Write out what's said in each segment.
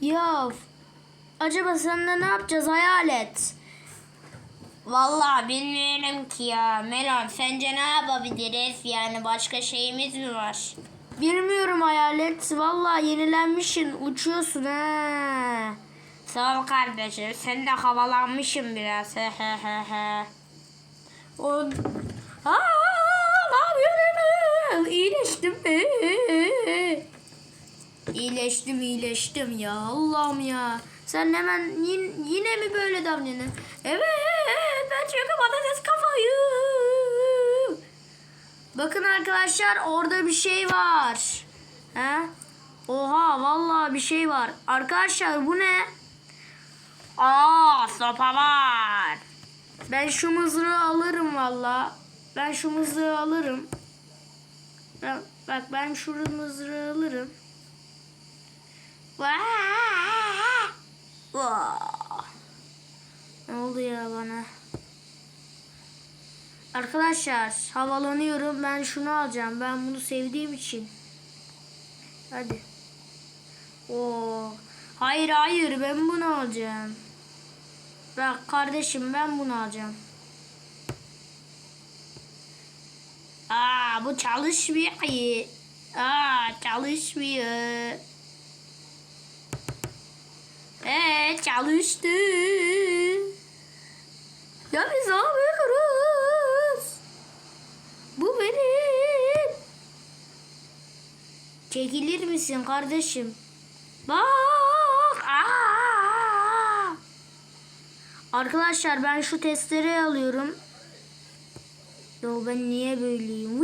Ya acaba seninle ne yapacağız hayalet? Vallahi bilmiyorum ki ya. Melon sence ne yapabiliriz? Yani başka şeyimiz mi var? Bilmiyorum hayalet. Vallahi yenilenmişsin. Uçuyorsun ha. Sağ ol kardeşim. Sen de havalanmışsın biraz. He he he he. O... Aa, ne yapıyorsun? İyileştim. İyileştim, iyileştim ya. Allah'ım ya. Sen hemen yine, yine mi böyle davranıyorsun? Evet, ben çünkü patates kafayı. Bakın arkadaşlar orada bir şey var. He? Oha vallahi bir şey var. Arkadaşlar bu ne? Aa sopa var. Ben şu mızrağı alırım valla. Ben şu mızrağı alırım. Bak ben şu mızrağı alırım. Ne oldu ya bana? Arkadaşlar havalanıyorum. Ben şunu alacağım. Ben bunu sevdiğim için. Hadi. Oo. Hayır hayır ben bunu alacağım. Bak kardeşim ben bunu alacağım. Aa bu çalışmıyor. Aa çalışmıyor. Çalıştı. Ya biz ne yapıyoruz? Bu benim. Çekilir misin kardeşim? Bak. Arkadaşlar ben şu testereyi alıyorum. Yo ben niye böyleyim?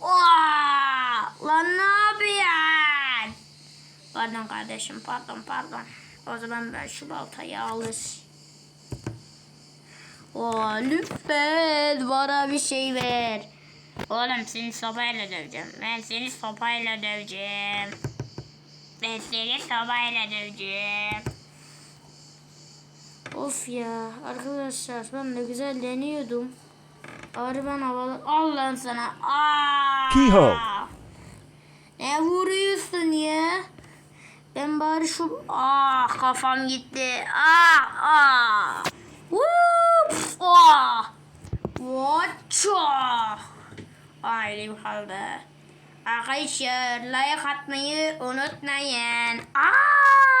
Aa! Lan ne? Pardon kardeşim pardon pardon. O zaman ben şu baltayı alır. Oo, lütfen bana bir şey ver. Oğlum seni sopayla döveceğim. Ben seni sopayla döveceğim. Ben seni sopayla döveceğim. Of ya arkadaşlar ben de güzel deniyordum. Bari ben havalı... Al lan sana. Aa! Keyhole. Ne ya? Ben bari şu... Ah kafam gitti. Ah ah. Whoop! Ah! Aile halde. Arkadaşlar like atmayı unutmayın. Ah!